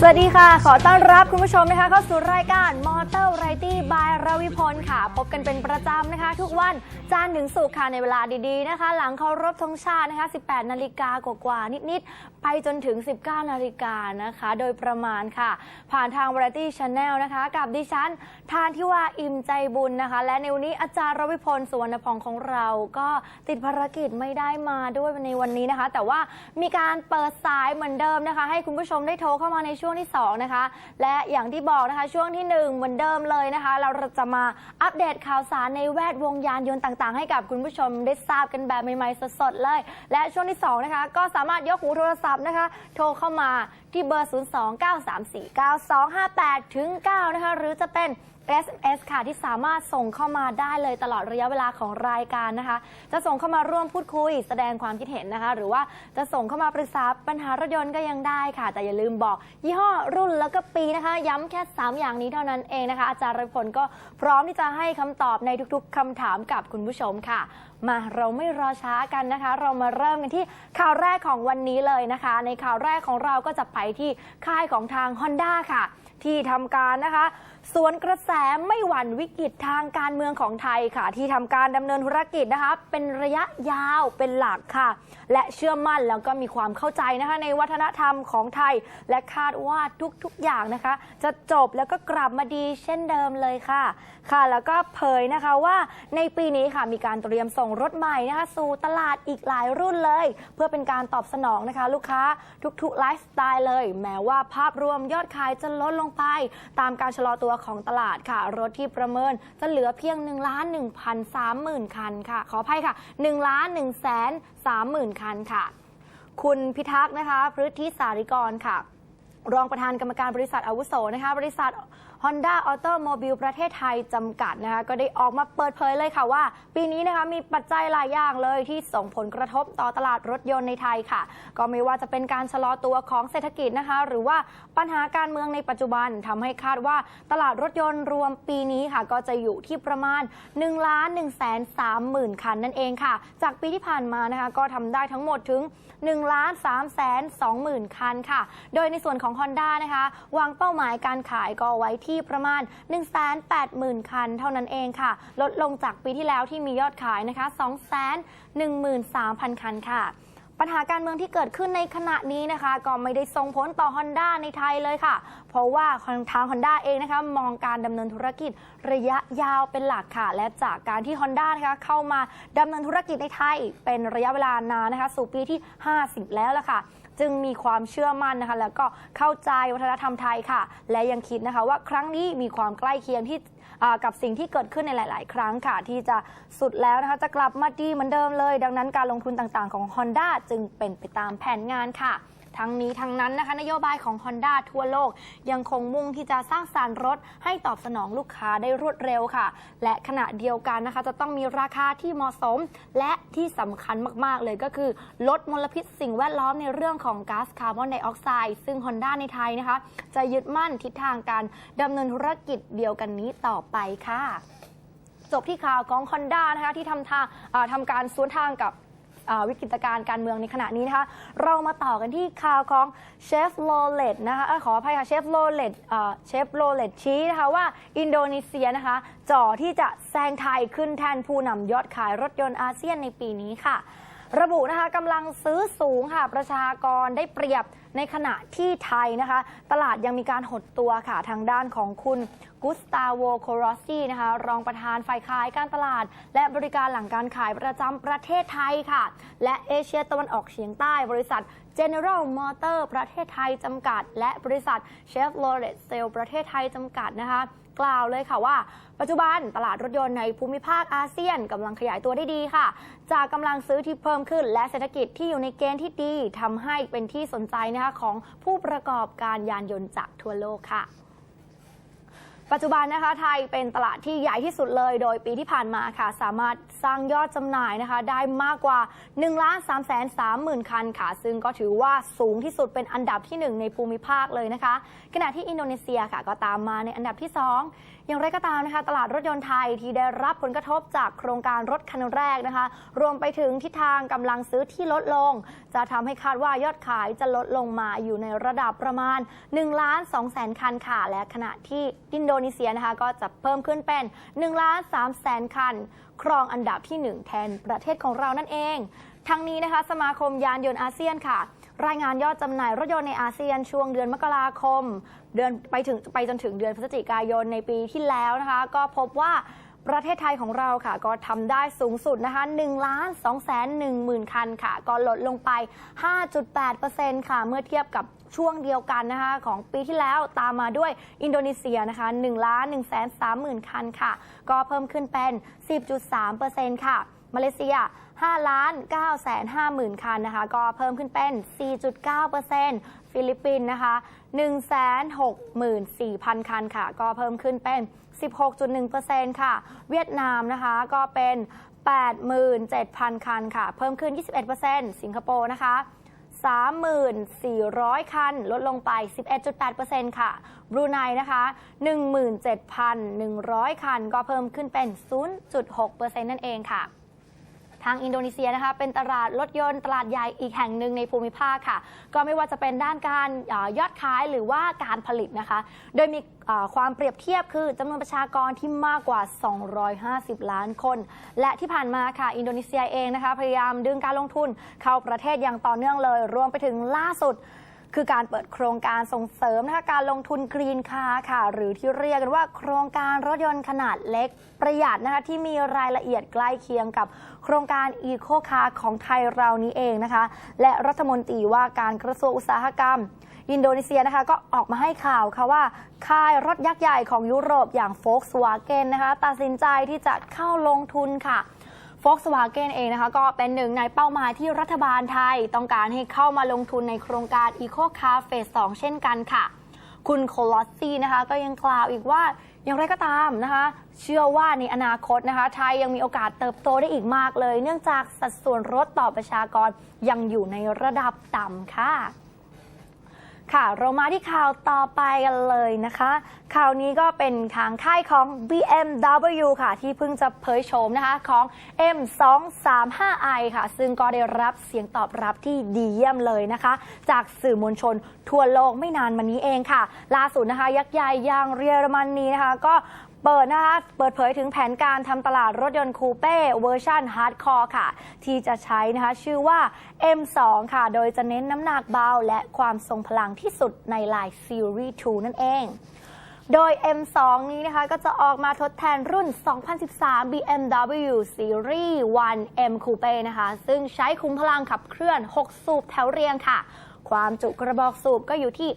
สวัสดีค่ะ ขอต้อนรับคุณผู้ชมนะคะเข้าสู่รายการ Motor r i g h t y by รวิพลค่ะ พบกันเป็นประจำนะคะ ทุกวันจันทร์ถึงศุกร์ค่ะในเวลาดีๆนะคะ หลังเคารพธงชาตินะคะ 18 นาฬิกากว่าๆนิดๆ ไปจนถึง 19 นาฬิกานะคะ โดยประมาณค่ะ ผ่านทาง Variety Channel นะคะ กับดิฉันทานที่ว่าอิ่มใจบุญนะคะ และในวันนี้อาจารย์รวิพลสุวรรณพองของเราก็ติดภารกิจไม่ได้มาด้วยในวันนี้นะคะ แต่ว่ามีการเปิดสายเหมือนเดิมนะคะ ให้คุณผู้ชมได้โทรเข้ามาในช่วง่วงที่สองนะคะ และอย่างที่บอกนะคะช่วงที่หนึ่งเหมือนเดิมเลยนะคะ เราจะมาอัปเดตข่าวสารในแวดวงยานยนต์ต่างๆ ให้กับคุณผู้ชมได้ทราบกันแบบใหม่ๆสดๆเลย และช่วงที่สองนะคะ ก็สามารถยกหูโทรศัพท์นะคะ โทรเข้ามาที่เบอร์ 029349258ถึง9นะคะหรือจะเป็น SMS ค่ะที่สามารถส่งเข้ามาได้เลยตลอดระยะเวลาของรายการนะคะ จะส่งเข้ามาร่วมพูดคุย แสดงความคิดเห็นนะคะ หรือว่าจะส่งเข้ามาปรึกษาปัญหารถยนต์ก็ยังได้ค่ะ แต่อย่าลืมบอกยี่ห้อรุ่นแล้วก็ปีนะคะ ย้ำแค่ 3 อย่างนี้เท่านั้นเองนะคะ อาจารย์รพลก็พร้อมที่จะให้คำตอบในทุกๆคำถามกับคุณผู้ชมค่ะมาเราไม่รอช้ากันนะคะ เรามาเริ่มกันที่ข่าวแรกของวันนี้เลยนะคะ ในข่าวแรกของเราก็จะไปที่ค่ายของทาง Honda ค่ะ ที่ทำการนะคะสวนกระแสไม่หวั่นวิกฤตทางการเมืองของไทยค่ะ ที่ทำการดำเนินธุรกิจนะคะ เป็นระยะยาวเป็นหลักค่ะ และเชื่อมั่นแล้วก็มีความเข้าใจนะคะ ในวัฒนธรรมของไทย และคาดว่าทุกๆอย่างนะคะ จะจบแล้วก็กลับมาดีเช่นเดิมเลยค่ะ ค่ะ แล้วก็เผยนะคะว่าในปีนี้ค่ะมีการเตรียมส่งรถใหม่นะคะสู่ตลาดอีกหลายรุ่นเลย เพื่อเป็นการตอบสนองนะคะ ลูกค้าทุกๆไลฟ์สไตล์เลย แม้ว่าภาพรวมยอดขายจะลดลงไป ตามการชะลอตัวของตลาดค่ะ รถที่ประเมินจะเหลือเพียง1ล้าน1 3 0 0 0คันค่ะ ขออภัยค่ะ1ล้าน1แสน30,000 คันค่ะ คุณพิทักษ์นะคะพฤทธิสาริกรค่ะ รองประธานกรรมการบริษัทอาวุโสนะคะบริษัท Honda Automobile ประเทศไทยจำกัดนะคะก็ได้ออกมาเปิดเผยเลยค่ะว่า ปีนี้นะคะมีปัจจัยหลายอย่างเลยที่ส่งผลกระทบต่อตลาดรถยนต์ในไทยค่ะ ก็ไม่ว่าจะเป็นการชะลอตัวของเศรษฐกิจนะคะ หรือว่าปัญหาการเมืองในปัจจุบันทำให้คาดว่าตลาดรถยนต์รวมปีนี้ค่ะ ก็จะอยู่ที่ประมาณ1ล้าน1แสน3หมื่นคันนั่นเองค่ะ จากปีที่ผ่านมานะคะ ก็ทำได้ทั้งหมดถึง1ล้าน3แสน2หมื่นคันค่ะ โดยในส่วนของ Honda นะคะ วางเป้าหมายการขายก็ไว้ที่ประมาณ 1 8 0 0 0 0 คัน เท่านั้นเองค่ะ ลดลงจากปีที่แล้วที่มียอดขายนะคะ2 1 3 0 0 0 คันค่ะปัญหาการเมืองที่เกิดขึ้นในขณะนี้นะคะ ก็ไม่ได้ส่งผลต่อ Honda ในไทยเลยค่ะ เพราะว่าทาง Honda เองนะคะมองการดำเนินธุรกิจระยะยาวเป็นหลักค่ะ และจากการที่ Honda นะคะเข้ามาดำเนินธุรกิจในไทย เป็นระยะเวลานานนะคะ สู่ปีที่ 50 แล้วล่ะค่ะ จึงมีความเชื่อมั่นนะคะ แล้วก็เข้าใจวัฒนธรรมไทยค่ะ และยังคิดนะคะว่าครั้งนี้มีความใกล้เคียงที่กับสิ่งที่เกิดขึ้นในหลาย ๆ ครั้งค่ะ ที่จะสุดแล้วนะคะ จะกลับมาดีเหมือนเดิมเลย ดังนั้นการลงทุนต่าง ๆ ของ Honda จึงเป็นไปตามแผนงานค่ะ ทั้งนี้ทั้งนั้นนะคะนโยบายของ Honda ทั่วโลก ยังคงมุ่งที่จะสร้างสารรถให้ตอบสนองลูกค้าได้รวดเร็วค่ะ และขณะเดียวกันนะคะ จะต้องมีราคาที่เหมาะสม และที่สำคัญมากๆเลยก็คือ ลดมลพิษสิ่งแวดล้อมในเรื่องของก๊าซคาร์บอนไดออกไซด์ซึ่ง Honda ในไทยนะคะ จะยึดมั่นทิศทางการดำเนินธุรกิจเดียวกันนี้ต่อไปค่ะจบที่ข่าวของ Honda นะคะที่ทำทางอ่าทำการสวนทางกับ วิกฤตการณ์การเมืองในขณะนี้นะคะ เรามาต่อกันที่ข่าวของเชฟโรเลตนะคะเอ้ยขออภัยค่ะเชฟโรเลตเชฟโรเลตชี้นะคะว่าอินโดนีเซียนะคะจ่อที่จะแซงไทยขึ้นแทนผู้นำยอดขายรถยนต์อาเซียนในปีนี้ค่ะ ระบุนะคะกำลังซื้อสูงค่ะประชากรได้เปรียบ ในขณะที่ไทยนะคะ ตลาดยังมีการหดตัวค่ะทางด้านของคุณกุสตาโวโครอสซี่นะคะรองประธานฝ่ายขายการตลาด และบริการหลังการขายประจำประเทศไทยค่ะ และเอเชียตะวันออกเฉียงใต้บริษัท General Motor ประเทศไทยจำกัด และบริษัท Chevrolet s a l e ประเทศไทยจำกัดนะคะ กล่าวเลยค่ะว่า ปัจจุบันตลาดรถยนต์ในภูมิภาคอาเซียนกำลังขยายตัวได้ดีค่ะ จากกำลังซื้อที่เพิ่มขึ้น และเศรษฐกิจที่อยู่ในเกณฑ์ที่ดีทำให้เป็นที่สนใจนะคะของผู้ประกอบการยานยนต์จากทั่วโลกค่ะ ปัจจุบันนะคะไทยเป็นตลาดที่ใหญ่ที่สุดเลย โดยปีที่ผ่านมาค่ะ สามารถสร้างยอดจำหน่ายนะคะ ได้มากกว่า1ล้าน3แสน3หมื่นคันค่ะ ซึ่งก็ถือว่าสูงที่สุดเป็นอันดับที่ 1 ในภูมิภาคเลยนะคะ ขณะที่อินโดนีเซียค่ะก็ตามมาในอันดับที่ 2 อย่างไรก็ตามนะคะ ตลาดรถยนต์ไทยที่ได้รับผลกระทบจากโครงการรถคันแรกนะคะ รวมไปถึงทิศทางกำลังซื้อที่ลดลง จะทำให้คาดว่ายอดขายจะลดลงมาอยู่ในระดับประมาณ1ล้าน2แสนคันค่ะและขณะที่อินโดนีเซียนะคะก็จะเพิ่มขึ้นเป็น1ล้าน3แสนคัน ครองอันดับที่ 1 แทนประเทศของเรานั่นเอง ทั้งนี้นะคะสมาคมยานยนต์อาเซียนค่ะ รายงานยอดจำหน่ายรถยนต์ในอาเซียนช่วงเดือนมกราคม เดือนไปถึงไปจนถึงเดือนพฤศจิกายนในปีที่แล้วนะคะ ก็พบว่า ประเทศไทยของเราค่ะ ก็ทำได้สูงสุดนะคะ1ล้าน2แสน1หมื่นคันค่ะ ก็ลดลงไป 5.8%ค่ะ เมื่อเทียบกับช่วงเดียวกันนะคะ ของปีที่แล้วตามมาด้วยอินโดนีเซียนะคะ1ล้าน1แสน3หมื่นคันค่ะ ก็เพิ่มขึ้นเป็น 10.3%ค่ะมาเลเซีย5ล้าน9แสน5หมื่นคันนะคะ ก็เพิ่มขึ้นเป็น 4.9%ฟิลิปปินส์นะคะ1แสน6หมื่น4พันคันค่ะ ก็เพิ่มขึ้นเป็น 16.1%ค่ะ เวียดนามนะคะก็เป็น 87,000 คันค่ะ เพิ่มขึ้น 21%สิงคโปร์นะคะ3,400 คัน ลดลงไป 11.8%ค่ะ บรูไนนะคะ 17,100 คัน ก็เพิ่มขึ้นเป็น 0.6%นั่นเองค่ะ ทางอินโดนีเซียนะคะเป็นตลาดรถยนต์ตลาดใหญ่อีกแห่งหนึ่งในภูมิภาคค่ะ ก็ไม่ว่าจะเป็นด้านการอยอดขายหรือว่าการผลิตนะคะ โดยมีความเปรียบเทียบคือจำนวนประชากรที่มากกว่า 250 ล้านคน และที่ผ่านมาค่ะ อินโดนีเซียเองนะคะ พยายามดึงการลงทุนเข้าประเทศอย่างต่อเนื่องเลย รวมไปถึงล่าสุด คือการเปิดโครงการส่งเสริมนะคะการลงทุนกรีนคาร์ค่ะ หรือที่เรียกกันว่าโครงการรถยนต์ขนาดเล็กประหยัดนะคะที่มีรายละเอียดใกล้เคียงกับโครงการอีโคคาร์ของไทยเรานี้เองนะคะ และรัฐมนตรีว่าการกระทรวงอุตสาหกรรม อินโดนีเซียนะคะก็ออกมาให้ข่าวค่ะว่าค่ายรถยักษ์ใหญ่ของยุโรปอย่าง Volkswagen นะคะตัดสินใจที่จะเข้าลงทุนค่ะ Volkswagen เองนะคะก็เป็นหนึ่งในเป้าหมายที่รัฐบาลไทย ต้องการให้เข้ามาลงทุนในโครงการ Eco Car Phase 2 เช่นกันค่ะ คุณโคลอสซี่นะคะก็ยังกล่าวอีกว่าอย่างไรก็ตามนะคะ เชื่อว่าในอนาคตนะคะ ไทยยังมีโอกาสเติบโตได้อีกมากเลย เนื่องจากสัดส่วนรถต่อประชากรยังอยู่ในระดับต่ำค่ะ ค่ะเรามาที่ข่าวต่อไปกันเลยนะคะ ข่าวนี้ก็เป็นทางค่ายของ BMW ค่ะ ที่เพิ่งจะเผยโฉมนะคะของ M235i ค่ะ ซึ่งก็ได้รับเสียงตอบรับที่ดีเยี่ยมเลยนะคะ จากสื่อมวลชนทั่วโลกไม่นานมานี้เองค่ะ ล่าสุดนะคะ ยักษ์ใหญ่อย่างเยอรมนีนะคะ ก็ เปิดนะคะ เปิดเผยถึงแผนการทำตลาดรถยนต์คูเป้เวอร์ชันฮาร์ดคอร์ค่ะ ที่จะใช้นะคะชื่อว่า M2 ค่ะ โดยจะเน้นน้ำหนักเบาและความทรงพลังที่สุดในไลาย Series 2นั่นเองโดย M2 นี้นะคะก็จะออกมาทดแทนรุ่น 2013 BMW Series 1 M Coupe นะคะ ซึ่งใช้คุ้มพลังขับเคลื่อน 6 สูบแถวเรียงค่ะ ความจุกระบอกสูบก็อยู่ที่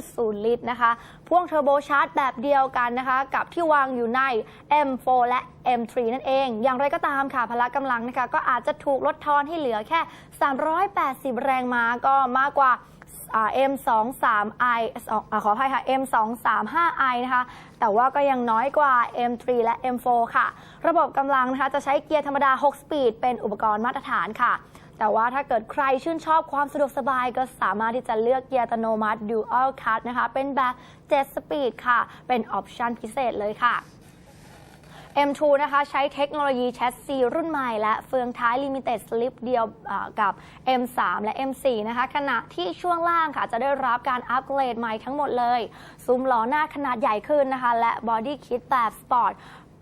3.0 ลิตรนะคะ พ่วงเทอร์โบชาร์จแบบเดียวกันนะคะ กับที่วางอยู่ใน M4 และ M3 นั่นเอง อย่างไรก็ตามค่ะ พละกำลังนะคะ ก็อาจจะถูกลดทอนให้เหลือแค่ 380 แรงม้าก็มากกว่า M23i องอ่าขออภัยค่ะ M235i นะคะ แต่ว่าก็ยังน้อยกว่า M3 และ M4 ค่ะ ระบบกำลังนะคะ จะใช้เกียร์ธรรมดา 6 สปีด เป็นอุปกรณ์มาตรฐานค่ะ แต่ว่าถ้าเกิดใครชื่นชอบความสะดวกสบายก็สามารถที่จะเลือกเกียร์อัตโนมัติ Dual Cut นะคะ เป็นแบบ 7 สปีดค่ะ เป็นออปชั่นพิเศษเลยค่ะ M2 นะคะใช้เทคโนโลยีแชสซีรุ่นใหม่และเฟืองท้าย Limited Slip เดียวกับ M3 และ M4 นะคะ ขณะที่ช่วงล่างค่ะ จะได้รับการอัปเกรดใหม่ทั้งหมดเลย ซุ้มล้อหน้าขนาดใหญ่ขึ้นนะคะ และบอดี้คิดแบบสปอร์ต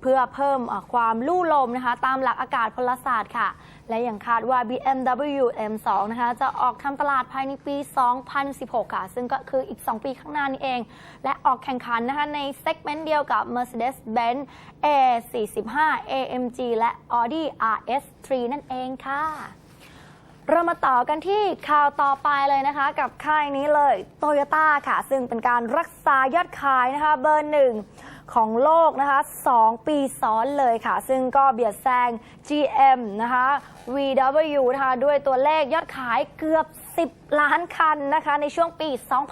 พื่อเพิ่มความลู่ลมนะคะ ตามหลักอากาศพลศาสตร์ค่ะ และอย่างคาดว่า BMW M2 นะคะจะออกทำตลาดภายในปี 2016 ค่ะ ซึ่งก็คืออีก 2 ปีข้างหน้านี้เอง และออกแข่งขันนะคะในเซกเมนต์เดียวกับ Mercedes-Benz A45 AMG และ Audi RS3 นั่นเองค่ะเรามาต่อกันที่ข่าวต่อไปเลยนะคะ กับค่ายนี้เลยโตโยต้าค่ะ ซึ่งเป็นการรักษายอดขายนะคะเบอร์หนึ่ง ของโลกนะคะ 2 ปีซ้อนเลยค่ะ ซึ่งก็เบียดแซง GM นะคะ VW นะคะด้วยตัวเลขยอดขายเกือบ 10 ล้านคันนะคะ ในช่วงปี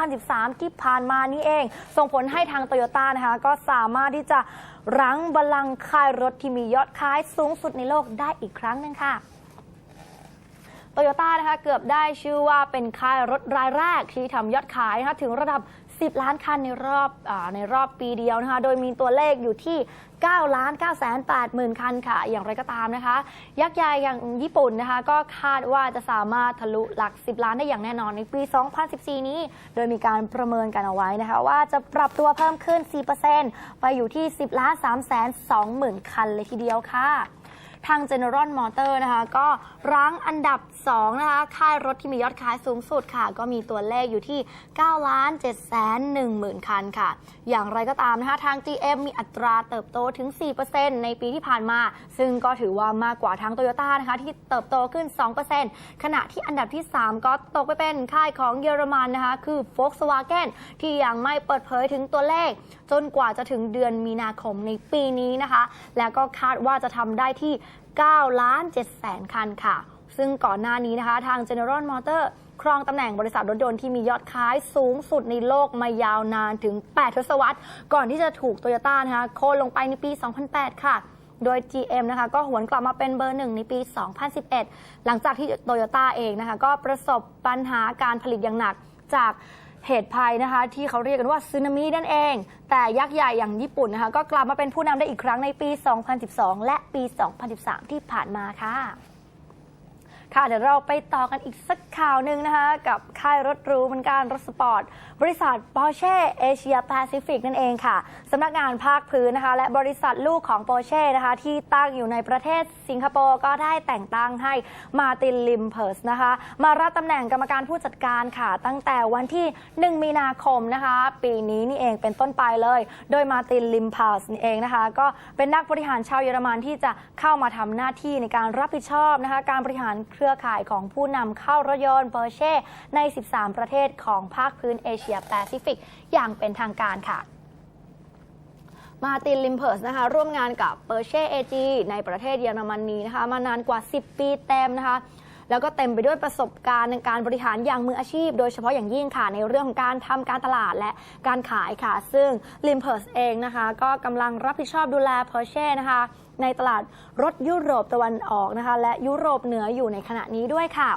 2013 ที่ผ่านมานี้เอง ส่งผลให้ทางโตโยต้านะคะก็สามารถที่จะรั้งบัลลังก์ค่ายรถที่มียอดขายสูงสุดในโลกได้อีกครั้งหนึ่งค่ะโตโยต้านะคะเกือบได้ชื่อว่าเป็นค่ายรถรายแรกที่ทำยอดขายนะคะถึงระดับ 10 ล้านคันในรอบอในรอบปีเดียวนะคะ โดยมีตัวเลขอยู่ที่ 9 ล้าน9แสน8หมื่นคันค่ะ อย่างไรก็ตามนะคะ ยักษ์ใหญ่อย่างญี่ปุ่นนะคะ ก็คาดว่าจะสามารถทะลุหลัก 10 ล้านได้อย่างแน่นอนในปี 2014 นี้ โดยมีการประเมินกันเอาไว้นะคะ ว่าจะปรับตัวเพิ่มขึ้น 4%ไปอยู่ที่ 10 ล้าน3แสน2หมื่นคันเลยทีเดียวค่ะ ทาง General Motor นะคะ ก็รั้งอันดับ 2 นะคะ ค่ายรถที่มียอดขายสูงสุดค่ะ ก็มีตัวเลขอยู่ที่ 9 ล้าน7แสน1หมื่นคันค่ะ อย่างไรก็ตามนะคะ ทาง GM มีอัตราเติบโตถึง 4%ในปีที่ผ่านมา ซึ่งก็ถือว่ามากกว่าทาง Toyota นะคะ ที่เติบโตขึ้น 2%ขณะที่อันดับที่ 3 ก็ตกไปเป็นค่ายของเยอรมันนะคะ คือ Volkswagen ที่ยังไม่เปิดเผยถึงตัวเลข จนกว่าจะถึงเดือนมีนาคมในปีนี้นะคะ แล้วก็คาดว่าจะทำได้ที่9 ล้าน7แสนคันค่ะ ซึ่งก่อนหน้านี้นะคะทาง General Motor ครองตำแหน่งบริษัทรถยนต์ที่มียอดขายสูงสุดในโลกมายาวนานถึง 8 ทศวรรษ ก่อนที่จะถูกโตโยต้านะคะโค่นลงไปในปี 2008 ค่ะโดย GM นะคะก็หวนกลับมาเป็นเบอร์หนึ่งในปี 2011 หลังจากที่โตโยต้าเองนะคะก็ประสบปัญหาการผลิตอย่างหนักจาก เหตุภัยนะคะ ที่เขาเรียกกันว่าซึนามินั่นเอง แต่ยักษ์ใหญ่อย่างญี่ปุ่นนะคะ ก็กลับมาเป็นผู้นำได้อีกครั้งในปี 2012 และปี 2013 ที่ผ่านมาค่ะ ค่ะเดี๋ยวเราไปต่อกันอีกสักข่าวหนึ่งนะคะ กับค่ายรถหรูเหมือนกันรถสปอร์ต บริษัท Porsche Asia Pacific นั่นเองค่ะสำนักงานภาคพื้นนะคะ และบริษัทลูกของ Porsche นะคะ ที่ตั้งอยู่ในประเทศสิงคโปร์ก็ได้แต่งตั้งให้มาตินลิมเพิร์สนะคะ มารับตำแหน่งกรรมการผู้จัดการค่ะ ตั้งแต่วันที่ 1 มีนาคมนะคะ ปีนี้นี่เองเป็นต้นไปเลย โดยมาตินลิมเพิร์สนี่เองนะคะ ก็เป็นนักบริหารชาวเยอรมันที่จะเข้ามาทำหน้าที่ในการรับผิดชอบนะคะ การบริหารเครือรือข่ายของผู้นำเข้ารถยนต์เปอร์เช่ใน 13 ประเทศของภาคพื้นเอเชียแปซิฟิก อย่างเป็นทางการค่ะมาตินลิมเพิร์สนะคะร่วมงานกับเปอร์เช่เอจีในประเทศเยอรมนีนะคะมานานกว่า 10 ปีเต็มนะคะ แล้วก็เต็มไปด้วยประสบการณ์ในการบริหารอย่างมืออาชีพ โดยเฉพาะอย่างยิ่งค่ะในเรื่องของการทำการตลาดและการขายค่ะ ซึ่งลิมเพิร์สเองนะคะก็กำลังรับผิดชอบดูแลเพอร์เช่นะคะในตลาดรถยุโรปตะวันออกนะคะและยุโรปเหนืออยู่ในขณะนี้ด้วยค่ะ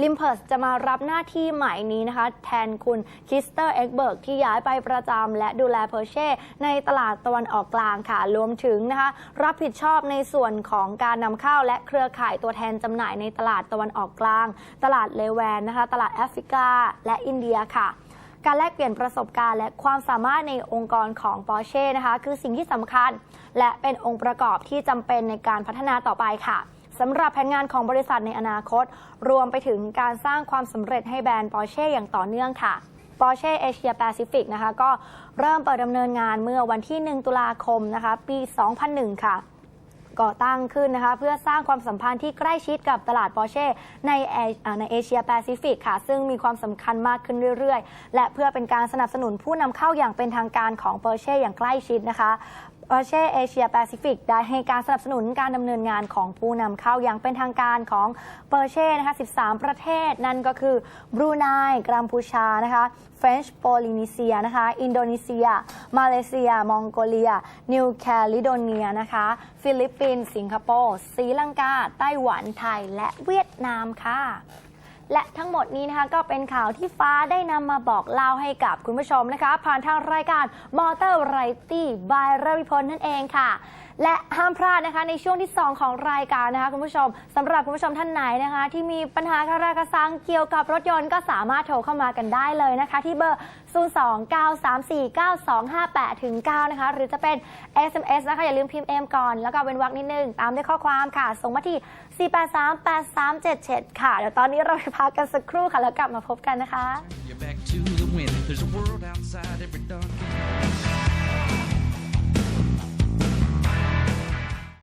ลิมเพิร์สจะมารับหน้าที่ใหม่นี้นะคะ แทนคุณคิสเตอร์เอ็กเบิร์กที่ย้ายไปประจำและดูแลเพอร์เช่ในตลาดตะวันออกกลางค่ะ รวมถึงนะคะ รับผิดชอบในส่วนของการนำเข้าและเครือข่ายตัวแทนจำหน่ายในตลาดตะวันออกกลาง ตลาดเลแวนนะคะ ตลาดแอฟริกา และอินเดียค่ะการแลกเปลี่ยนประสบการณ์และความสามารถในองค์กรของ Porsche นะคะ คือสิ่งที่สำคัญ และเป็นองค์ประกอบที่จำเป็นในการพัฒนาต่อไปค่ะ สำหรับแผนงานของบริษัทในอนาคต รวมไปถึงการสร้างความสำเร็จให้แบรนด์ Porsche อย่างต่อเนื่องค่ะ Porsche Asia Pacific นะคะก็เริ่มเปิดดำเนินงานเมื่อวันที่ 1 ตุลาคมนะคะปี 2001 ค่ะก่อตั้งขึ้นนะคะเพื่อสร้างความสัมพันธ์ที่ใกล้ชิดกับตลาดปอร์เช่ในในเอเชียแปซิฟิกค่ะ ซึ่งมีความสำคัญมากขึ้นเรื่อยๆ และเพื่อเป็นการสนับสนุนผู้นำเข้าอย่างเป็นทางการของปอร์เช่อย่างใกล้ชิดนะคะ อร์เช่เอเชียแปซิฟิกได้ให้การสนับสนุนการดำเนินงานของผู้นำเข้าอย่างเป็นทางการของเปอร์เช่นะคะ 13 ประเทศนั่นก็คือบรูไนกรัมพูชานะคะเฟรนช์โปลินีเซียนะคะ อินโดนีเซีย มาเลเซีย มองโกเลีย นิวแคลิโดเนียนะคะ ฟิลิปปินส์สิงคโปร์ศรีลังกา ไต้หวันไทย และเวียดนามค่ะ และทั้งหมดนี้นะคะก็เป็นข่าวที่ฟ้าได้นำมาบอกเล่าให้กับคุณผู้ชมนะคะ ผ่านทางรายการ Motor Variety by รวิพลนั่นเองค่ะ และห้ามพลาดนะคะในช่วงที่ 2 ของรายการนะคะคุณผู้ชมสำหรับคุณผู้ชมท่านไหนนะคะ ที่มีปัญหาคาราคาซังเกี่ยวกับรถยนต์ก็สามารถโทรเข้ามากันได้เลยนะคะ ที่เบอร์ 029349258ถึง9นะคะหรือจะเป็น SMS นะคะอย่าลืมพิมพ์ M ก่อน แล้วก็เป็นวรรคนิดนึง ตามด้วยข้อความค่ะ ส่งมาที่ 4838377 ค่ะ เดี๋ยวตอนนี้เราไปพักกันสักครู่ค่ะแล้วกลับมาพบกันนะคะ